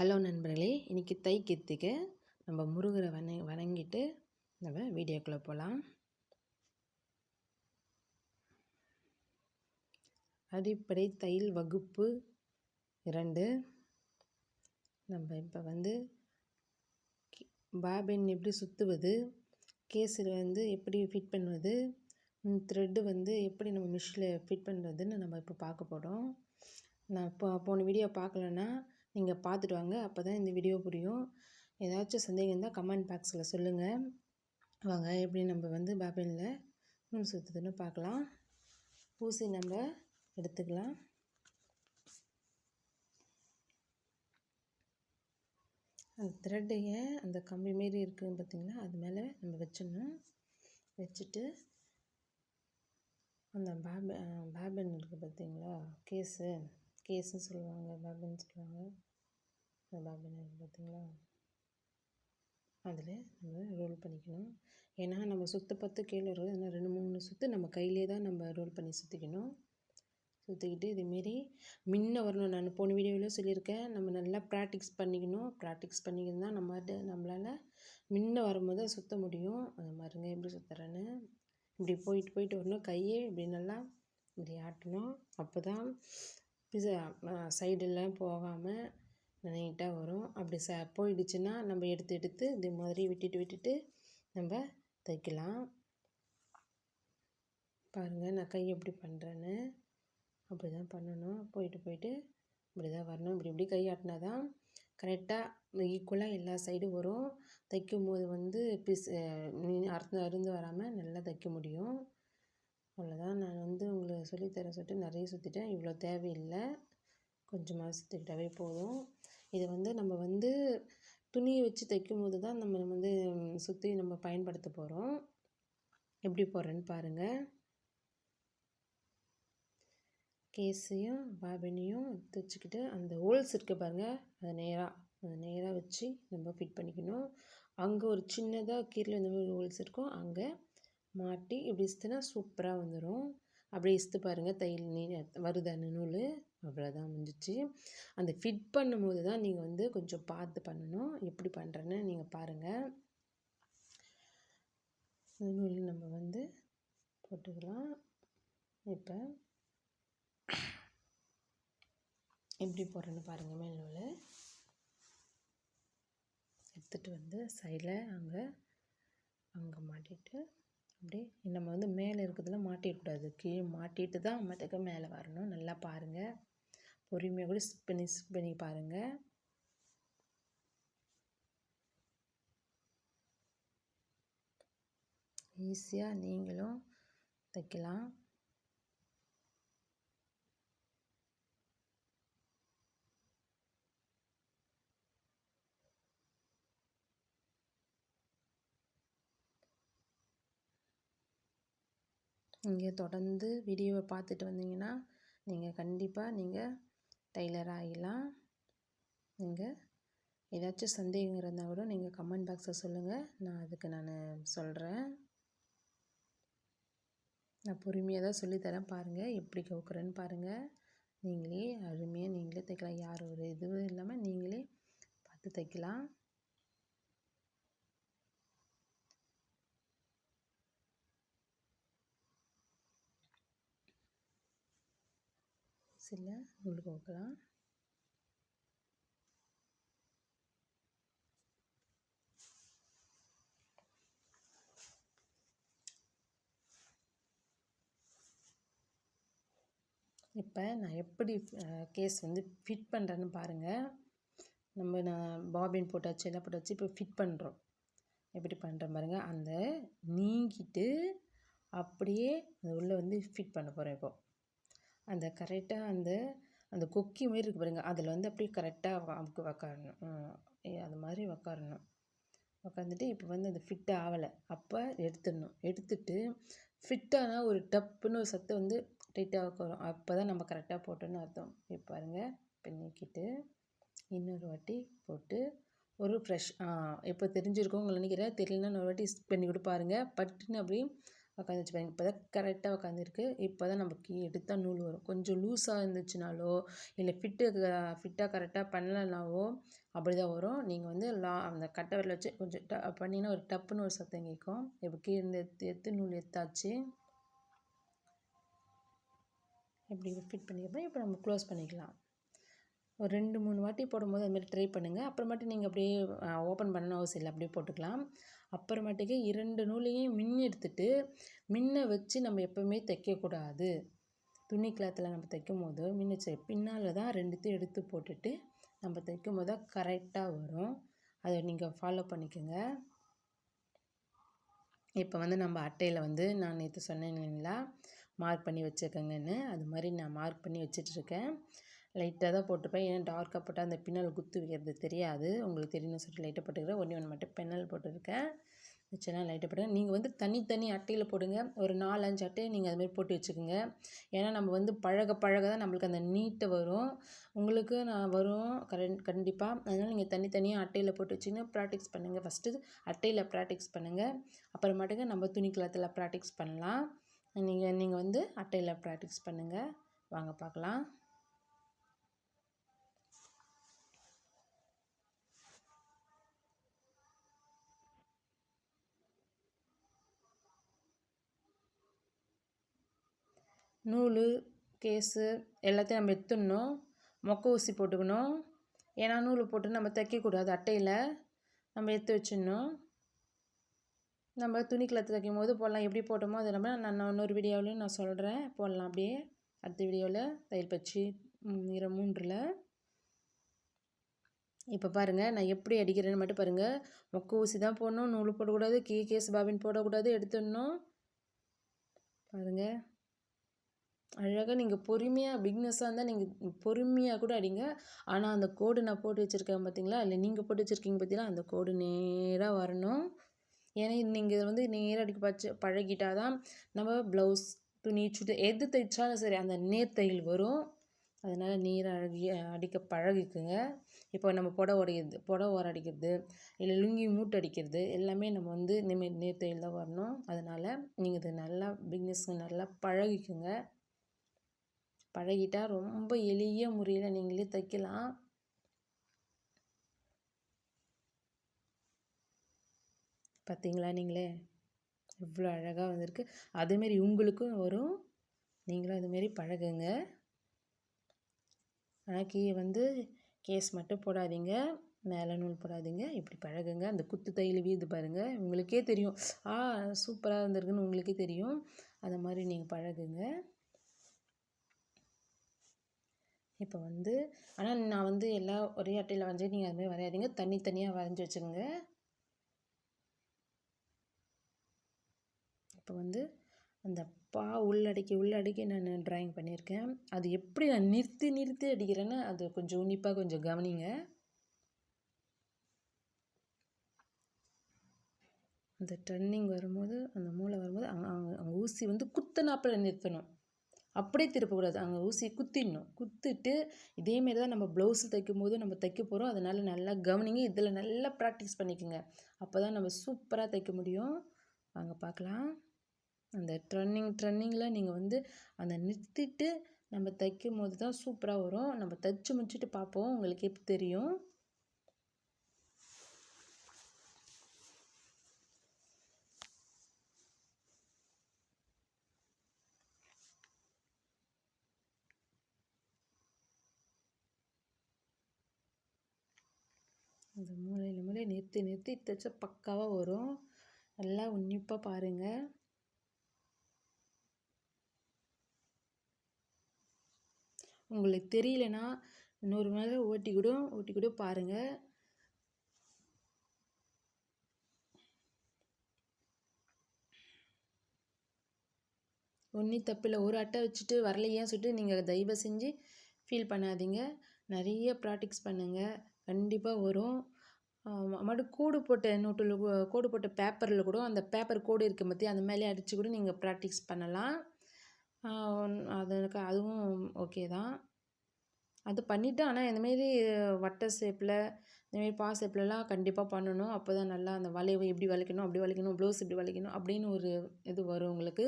Hello நண்பர்களே இன்றைக்கி தை கித்திக்க நம்ம முருகரை வண வணங்கிட்டு நம்ம வீடியோக்குள்ளே போகலாம் அடிப்படை தையல் வகுப்பு இரண்டு. நம்ம இப்போ வந்து பாபின் எப்படி சுற்றுவது கேஸில் வந்து எப்படி ஃபிட் பண்ணுவது த்ரெட்டு வந்து எப்படி நம்ம மிஷினில் ஃபிட் பண்ணுறதுன்னு நம்ம இப்போ பார்க்க போகிறோம் நான் இப்போ போன வீடியோ பார்க்கலன்னா நீங்கள் பார்த்துட்டு வாங்க. அப்போ தான் இந்த வீடியோ புரியும். ஏதாச்சும் சந்தேகம் இருந்தால் கமெண்ட் பாக்ஸில் சொல்லுங்கள் வாங்க எப்படி நம்ம வந்து பாபினில் நூல் சுற்றுதுன்னு பார்க்கலாம் ஊசி நம்ம எடுத்துக்கலாம். அந்த த்ரெட்டைய அந்த கம்பி மாரி இருக்குதுன்னு பார்த்திங்களா அது மேலே நம்ம வச்சிடணும். வச்சுட்டு அந்த பேப பேபன் இருக்குது பார்த்திங்களா கேஸு கேஸுன்னு சொல்லுவாங்க பாபின்னு சொல்லுவாங்க. அந்த பாபின் பார்த்தீங்களா அதில் நம்ம ரோல் பண்ணிக்கணும். ஏன்னா நம்ம சுற்ற பத்து கீழே இருக்குது அதனால் ரெண்டு மூணு சுற்று நம்ம கையிலே தான் நம்ம ரோல் பண்ணி சுற்றிக்கணும் சுற்றிக்கிட்டு இதேமாரி முன்ன வரணும். நான் போன வீடியோவில் சொல்லியிருக்கேன். நம்ம நல்லா ப்ராக்டிக்ஸ் பண்ணிக்கணும். ப்ராக்டிக்ஸ் பண்ணிக்கணும் தான் நம்ம நம்மளால் முன்ன வரும்போது சுற்ற முடியும். அந்த மாதிரிங்க எப்படி சுற்றுறேன்னு இப்படி போயிட்டு போயிட்டு வரணும். கையே இப்படி நல்லா இப்படி ஆட்டணும். அப்போ தான் சைடெல்லாம் போகாமல் நீட்டாக வரும். அப்படி ச போயிடுச்சுன்னா நம்ம எடுத்து எடுத்து இது மாதிரி விட்டுட்டு விட்டுட்டு நம்ம தைக்கலாம். பாருங்கள் நான் கை எப்படி பண்ணுறேன்னு அப்படி தான் பண்ணணும். போயிட்டு போயிட்டு இப்படி தான் வரணும். இப்படி இப்படி கை ஆட்டினா தான் கரெக்டாக ஈக்குவலாக எல்லா சைடும் வரும். தைக்கும் போது வந்து பிஸ் அறுந்து அருந்து வராமல் நல்லா தைக்க முடியும். அவ்வளோதான். நான் வந்து உங்களுக்கு சொல்லித்தர சொல்லிட்டு நிறைய சுற்றிட்டேன் இவ்வளோ தேவையில்லை. கொஞ்சமாக சுற்றிக்கிட்டாவே போதும். இதை வந்து நம்ம வந்து துணியை வச்சு தைக்கும் போது தான் நம்ம வந்து சுற்றி நம்ம பயன்படுத்த போகிறோம் எப்படி போடுறேன்னு பாருங்கள் கேஸையும் பாபினியும் தைச்சிக்கிட்டு அந்த ஹோல்ஸ் இருக்க பாருங்கள் அதை நேராக அதை நேராக வச்சு நம்ம ஃபிட் பண்ணிக்கணும். அங்கே ஒரு சின்னதாக கீழே இந்த மாதிரி ஹோல்ஸ் இருக்கும். அங்கே மாட்டி இப்படி இஸ்துனா சூப்பராக வந்துடும் அப்படியே இஸ்து பாருங்கள் தையல் நீ வருது அந்த நூல். அவ்வளோதான் முடிஞ்சிச்சு. அந்த ஃபிட் பண்ணும்போது தான் நீங்கள் வந்து கொஞ்சம் பார்த்து பண்ணணும். எப்படி பண்ணுறேன்னு நீங்கள் பாருங்கள் நூல் நம்ம வந்து போட்டுக்கலாம். இப்போ எப்படி போடுறேன்னு பாருங்கள் மேல் நூல். எடுத்துகிட்டு வந்து சைடில் அங்கே அங்கே மாட்டிட்டு அப்படியே நம்ம வந்து மேலே இருக்கிறதுல மாட்டிடக்கூடாது. கீழே மாட்டிட்டு தான் மற்றக்க மேலே வரணும். நல்லா பாருங்கள் பொறுமையாக கூட ஸ்பிப் பண்ணி ஸ்பிப் பண்ணி பாருங்கள் ஈஸியாக நீங்களும் தைக்கலாம். நீங்கள் தொடர்ந்து வீடியோவை பார்த்துட்டு வந்தீங்கன்னா நீங்கள் கண்டிப்பாக நீங்கள் டெய்லர் ஆகிடலாம் நீங்கள் ஏதாச்சும் சந்தேகம் இருந்தால் கூட நீங்கள் கமெண்ட் பாக்ஸில் சொல்லுங்கள் நான் அதுக்கு நான் சொல்கிறேன் நான் பொறுமையாக தான் சொல்லித்தரேன் பாருங்கள் எப்படி கவுக்குறேன்னு பாருங்கள் நீங்களே அருமையாக நீங்களே தைக்கலாம். யார் ஒரு இதுவும் இல்லாமல் நீங்களே பார்த்து தைக்கலாம். சில நூல் கோக்கலாம் இப்போ நான் எப்படி கேஸ் வந்து ஃபிட் பண்ணுறேன்னு பாருங்கள் நம்ம நான் பாபின் போட்டாச்சு எல்லாம் போட்டாச்சு இப்போ ஃபிட் பண்ணுறோம் எப்படி பண்ணுறேன் பாருங்கள் அந்த நீங்கிட்டு அப்படியே அந்த உள்ளே வந்து ஃபிட் பண்ண போகிறேன் இப்போது அந்த கரெக்டாக அந்த அந்த கொக்கி மாரி இருக்குது பாருங்கள் அதில் வந்து அப்படியே கரெக்டாக அமுக்கு உக்காரணும். அது மாதிரி உக்காரணும். உக்காந்துட்டு இப்போ வந்து அது ஃபிட் ஆகலை. அப்போ எடுத்துடணும். எடுத்துட்டு ஃபிட்டானால் ஒரு டப்புன்னு ஒரு சத்து வந்து டைட்டாக உட்காரும் அப்போ தான் நம்ம கரெக்டாக போட்டோன்னு அர்த்தம். இப்போ பாருங்கள் இப்போ நீக்கிட்டு இன்னொரு வாட்டி போட்டு ஒரு ஃப்ரெஷ் இப்போ தெரிஞ்சிருக்கோம் உங்களை நினைக்கிறேன். தெரியலன்னா ஒரு வாட்டி பண்ணி கூட பாருங்கள் பட்டுன்னு அப்படியே உக்காந்துச்சு பாருங்க. இப்போ தான் கரெக்டாக உக்காந்துருக்கு. இப்போ தான் நம்ம கீ எடுத்தால் நூல் வரும். கொஞ்சம் லூஸாக இருந்துச்சுனாலோ இல்லை ஃபிட்டு ஃபிட்டாக கரெக்டாக பண்ணலனாவோ அப்படி தான் வரும். நீங்கள் வந்து லா அந்த கட்டை வச்சு கொஞ்சம் ட பண்ணிங்கன்னா ஒரு டப்புன்னு ஒரு சத்தம் கேட்கும். இப்போ கீழே இருந்து எடுத்து எத்து நூல் எத்தாச்சு இப்படி ஃபிட் பண்ணிக்கிறப்ப இப்போ நம்ம க்ளோஸ் பண்ணிக்கலாம். ஒரு ரெண்டு மூணு வாட்டி போடும்போது அதுமாரி ட்ரை பண்ணுங்கள் அப்புறமேட்டு நீங்கள் அப்படியே ஓப்பன் பண்ணணும் அவசியம் இல்லை. அப்படியே போட்டுக்கலாம். அப்புறமேட்டுக்கு இரண்டு நூலையும் மின் எடுத்துட்டு மின்னை வச்சு நம்ம எப்போவுமே தைக்கக்கூடாது. துணி கிளாத்தில் நம்ம தைக்கும் போது மின் பின்னால் தான் ரெண்டுத்தையும் எடுத்து போட்டுட்டு நம்ம தைக்கும் போது தான் கரெக்டாக வரும். அதை நீங்கள் ஃபாலோ பண்ணிக்கோங்க. இப்போ வந்து நம்ம அட்டையில் வந்து நான் நேற்று சொன்னேன் இல்லைங்களா? மார்க் பண்ணி வச்சுருக்கேங்கன்னு. அது மாதிரி நான் மார்க் பண்ணி வச்சிட்ருக்கேன் லைட்டாக தான் போட்டுப்பேன். ஏன்னா டார்க்காக போட்டால் அந்த பின்னல் குத்து வைக்கிறது தெரியாது. உங்களுக்கு தெரியணும்னு சொல்லிட்டு லைட்டாக போட்டுக்கிறேன். ஒன்றே ஒன்று மட்டும் பென்னல் போட்டுருக்கேன். மிச்சம்லாம் லைட்டாக போடுங்க நீங்கள் வந்து தனித்தனி அட்டையில் போடுங்க. ஒரு நாலு அஞ்சு அட்டையை நீங்கள் அதுமாரி போட்டு வச்சுக்கோங்க. ஏன்னா நம்ம வந்து பழக பழக தான் நம்மளுக்கு அந்த நீட்டை வரும். உங்களுக்கு நான் வரும் கரண் கண்டிப்பாக அதனால் நீங்கள் தனித்தனியாக அட்டையில் போட்டு வச்சிங்கன்னா ப்ராக்டிக்ஸ் பண்ணுங்கள் ஃபஸ்ட்டு அட்டையில் ப்ராக்டிக்ஸ் பண்ணுங்கள் அப்புறமாட்டுக்கு நம்ம துணி கிளத்தில் ப்ராக்டிக்ஸ் பண்ணலாம். நீங்கள் நீங்கள் வந்து அட்டையில் ப்ராக்டிக்ஸ் பண்ணுங்கள் வாங்க பார்க்கலாம். நூல் கேஸு எல்லாத்தையும் நம்ம எடுத்துடணும். மொக்க ஊசி போட்டுக்கணும். ஏன்னா நூல் போட்டு நம்ம தைக்கக்கூடாது அட்டையில். நம்ம எடுத்து வச்சிடணும். நம்ம துணி கிளத்து தைக்கும் போது போடலாம். எப்படி போட்டோமோ அதை நம்ம நான் இன்னொரு வீடியோவிலையும் நான் சொல்கிறேன் போடலாம் அப்படியே. அடுத்த வீடியோவில் தையல் பச்சு இர மூன்றில். இப்போ பாருங்கள் நான் எப்படி அடிக்கிறேன்னு மட்டும் பாருங்கள் மொக்க ஊசி தான் போடணும். நூல் போடக்கூடாது. கீ கேஸ் பாபின் போடக்கூடாது. எடுத்துடணும். பாருங்கள் அழகாக நீங்கள் பொறுமையாக பிக்னஸாக இருந்தால் நீங்கள் பொறுமையாக கூட அடிங்க. ஆனால் அந்த கோடு நான் போட்டு வச்சுருக்கேன் பார்த்தீங்களா இல்லை நீங்கள் போட்டு வச்சுருக்கீங்க பார்த்தீங்களா அந்த கோடு நேராக வரணும். ஏன்னா நீங்கள் வந்து நேராக அடிக்க பச்சு பழகிட்டால் தான் நம்ம ப்ளவுஸ் துணி சுட்டு எது தைச்சாலும் சரி அந்த நேர் தையல் வரும். அதனால் நீரை அழகி அடிக்க பழகிக்குங்க. இப்போ நம்ம புடவை உடையிறது புடவை ஓரம் அடிக்கிறது இல்லை லுங்கி மூட்டு அடிக்கிறது எல்லாமே நம்ம வந்து இந்தமாரி நேர் தையல் தான் வரணும். அதனால் நீங்கள் இதை நல்லா பிக்னஸ் நல்லா பழகிக்குங்க. பழகிட்டால் ரொம்ப எளிய முறையில் நீங்களே தைக்கலாம். பார்த்தீங்களா நீங்களே? எவ்வளோ அழகாக வந்திருக்கு. அதேமாரி உங்களுக்கும் வரும். நீங்களும் அதுமாரி பழகுங்க. ஆனால் கீழே வந்து கேஸ் மட்டும் போடாதீங்க. மேலே நூல் போடாதீங்க. இப்படி பழகுங்க. அந்த குத்து தையல் வீது பாருங்கள் உங்களுக்கே தெரியும். ஆ சூப்பராக இருந்திருக்குன்னு உங்களுக்கே தெரியும். அதை மாதிரி நீங்கள் பழகுங்க. இப்போ வந்து ஆனால் நான் வந்து எல்லா ஒரே அட்டையில் வரைஞ்சி நீங்கள் அதுமாதிரி வரையாதீங்க. தனித்தனியாக வரைஞ்சி வச்சுக்கோங்க இப்போ வந்து அந்த பா உள்ளடக்கி உள்ளடக்கி நான் ட்ராயிங் பண்ணியிருக்கேன். அது எப்படி நான் நிறுத்தி நிறுத்தி அடிக்கிறேன்னு அது கொஞ்சம் உன்னிப்பாக கொஞ்சம் கவனிங்க. அந்த டர்னிங் வரும்போது அந்த மூளை வரும்போது அவங்க அவங்க ஊசி வந்து குத்தனாப்பில் நிறுத்தணும். அப்படியே திருப்பக்கூடாது. அங்கே ஊசி குத்திடணும். குத்திட்டு இதேமாரி தான் நம்ம ப்ளவுஸு தைக்கும் போது நம்ம தைக்க போகிறோம் அதனால் நல்லா கவனிங்க. இதில் நல்லா ப்ராக்டிஸ் பண்ணிக்கோங்க. அப்போ தான் நம்ம சூப்பராக தைக்க முடியும். வாங்க பார்க்கலாம். அந்த ட்ரன்னிங் ட்ரன்னிங்கில் நீங்கள் வந்து அந்த நிறுத்திட்டு நம்ம தைக்கும் போது தான் சூப்பராக வரும். நம்ம தைச்சி முடிச்சுட்டு பார்ப்போம். உங்களுக்கு எப்படி தெரியும். அந்த மூலையில் மூலையை நிறுத்தி நிறுத்தி தைச்சா பக்காவாக வரும். நல்லா உன்னிப்பாக பாருங்கள் உங்களுக்கு தெரியலனா இன்னொரு மேலே ஓட்டி கூட ஓட்டி கூட பாருங்கள் ஒன்றும் தப்பில்லை ஒரு அட்டை வச்சுட்டு வரலையே சொல்லிட்டு நீங்கள் தயவு செஞ்சு ஃபீல் பண்ணாதீங்க. நிறைய ப்ராக்டிக்ஸ் பண்ணுங்கள் கண்டிப்பாக வரும். மறுபடி கோடு போட்ட நோட்டில் கோடு போட்ட பேப்பரில் கூட அந்த பேப்பர் கோடு இருக்க பற்றி அந்த மேலே அடித்து கூட நீங்கள் ப்ராக்டிஸ் பண்ணலாம். அதுக்கு அதுவும் ஓகே தான். அது பண்ணிவிட்டு ஆனால் இந்தமாரி வட்ட ஷேப்பில் இந்தமாரி பா ஷேப்லலாம் கண்டிப்பாக பண்ணணும். அப்போ தான் நல்லா அந்த வளைவு எப்படி வளைக்கணும் அப்படி வளைக்கணும் ப்ளவுஸ் இப்படி வளைக்கணும் அப்படின்னு ஒரு இது வரும் உங்களுக்கு.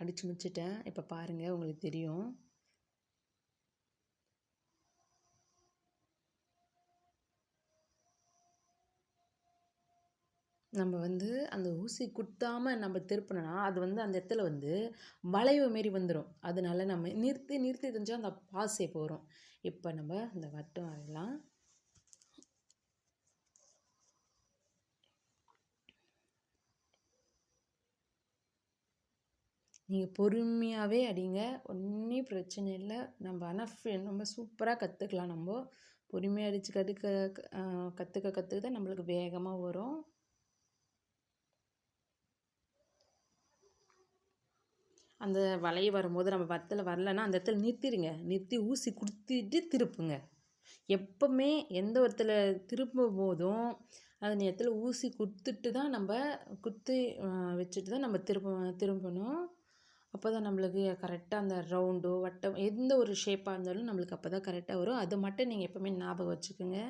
அடித்து முடிச்சிட்டேன். இப்போ பாருங்கள் உங்களுக்கு தெரியும். நம்ம வந்து அந்த ஊசி குத்தாமல் நம்ம திருப்பினோன்னா அது வந்து அந்த இடத்துல வந்து வளைவு மாரி வந்துடும் அதனால நம்ம நிறுத்தி நிறுத்தி தெரிஞ்சால் அந்த பாசே போகிறோம் இப்போ நம்ம இந்த வட்டம் வரையலாம் நீங்கள் பொறுமையாகவே அடிங்க. ஒன்றும் பிரச்சனை இல்லை. நம்ம ஆனால் நம்ம சூப்பராக கற்றுக்கலாம் நம்ம. பொறுமையாக அடித்து கற்றுக்க கற்றுக்க கற்றுக்க தான் நம்மளுக்கு வேகமாக வரும். அந்த வளைய வரும்போது நம்ம வத்தில் வரலன்னா அந்த இடத்துல நிறுத்திடுங்க நிறுத்தி ஊசி கொடுத்துட்டு திருப்புங்க. எப்போவுமே எந்த ஒருத்தில் திருப்பும் போதும் அந்த இடத்துல ஊசி கொடுத்துட்டு தான் நம்ம குத்தி வச்சுட்டு தான் நம்ம திரும்ப திரும்பணும். அப்போ தான் நம்மளுக்கு கரெக்டாக அந்த ரவுண்டோ வட்டம் எந்த ஒரு ஷேப்பாக இருந்தாலும் நம்மளுக்கு அப்போ தான் கரெக்டாக வரும். அது மட்டும் நீங்கள் எப்போவுமே ஞாபகம் வச்சுக்கோங்க.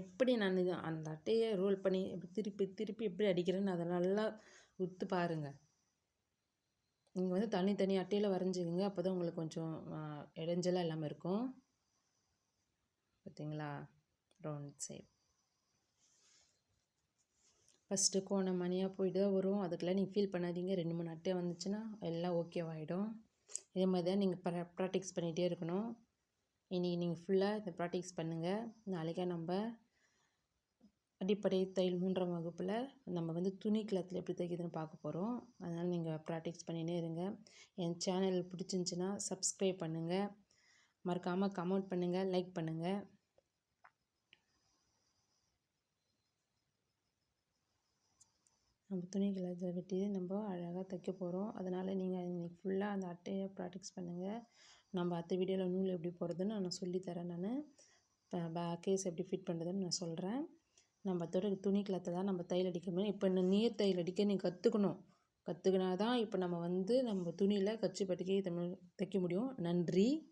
எப்படி நான் இது அந்த அட்டையை ரோல் பண்ணி திருப்பி திருப்பி எப்படி அடிக்கிறேன்னு அதை நல்லா உத்து பாருங்கள் நீங்கள் வந்து தனித்தனி அட்டையில் வரைஞ்சிக்கங்க அப்போ தான் உங்களுக்கு கொஞ்சம் இடைஞ்சலாக இல்லாமல் இருக்கும். பார்த்தீங்களா ரவுண்ட் ஷேப் ஃபஸ்ட்டு கோணம் மணியாக போயிட்டு தான் வரும். அதுக்கெல்லாம் நீங்கள் ஃபீல் பண்ணாதீங்க. ரெண்டு மூணு அட்டை வந்துச்சுன்னா எல்லாம் ஓகேவாகிடும் இதே மாதிரி தான் நீங்கள் ப்ரா ப்ராக்டிக்ஸ் பண்ணிகிட்டே இருக்கணும். இன்றைக்கி நீங்கள் ஃபுல்லாக இதை ப்ராக்டிக்ஸ் பண்ணுங்கள் நாளைக்கே நம்ம அடிப்படை தையல் மூன்றாம் வகுப்பில் நம்ம வந்து துணி கிளாத்தில் எப்படி தைக்கிறதுன்னு பார்க்க போகிறோம் அதனால் நீங்கள் ப்ராக்டிக்ஸ் பண்ணினே இருங்க. என் சேனல் பிடிச்சிருந்துச்சின்னா சப்ஸ்கிரைப் பண்ணுங்கள் மறக்காமல் கமெண்ட் பண்ணுங்கள் லைக் பண்ணுங்கள் நம்ம துணி கிளத்தில் வெட்டி நம்ம அழகாக தைக்க போகிறோம் அதனால் நீங்கள் இன்றைக்கி ஃபுல்லாக அந்த அட்டையை ப்ராக்டிஸ் பண்ணுங்கள் நம்ம அடுத்த வீடியோவில் நூல் எப்படி போகிறதுன்னு நான் சொல்லித்தரேன் நான். பேக்கேஸ் எப்படி ஃபிட் பண்ணுறதுன்னு நான் சொல்கிறேன் நம்ம அதோட துணி கிளத்தை தான் நம்ம தையல் அடிக்க முடியும் இப்போ இந்த நீர் தையல் அடிக்க நீ கற்றுக்கணும் கற்றுக்கினா தான் இப்போ நம்ம வந்து நம்ம துணியில் கச்சி தமிழ் தைக்க முடியும். நன்றி.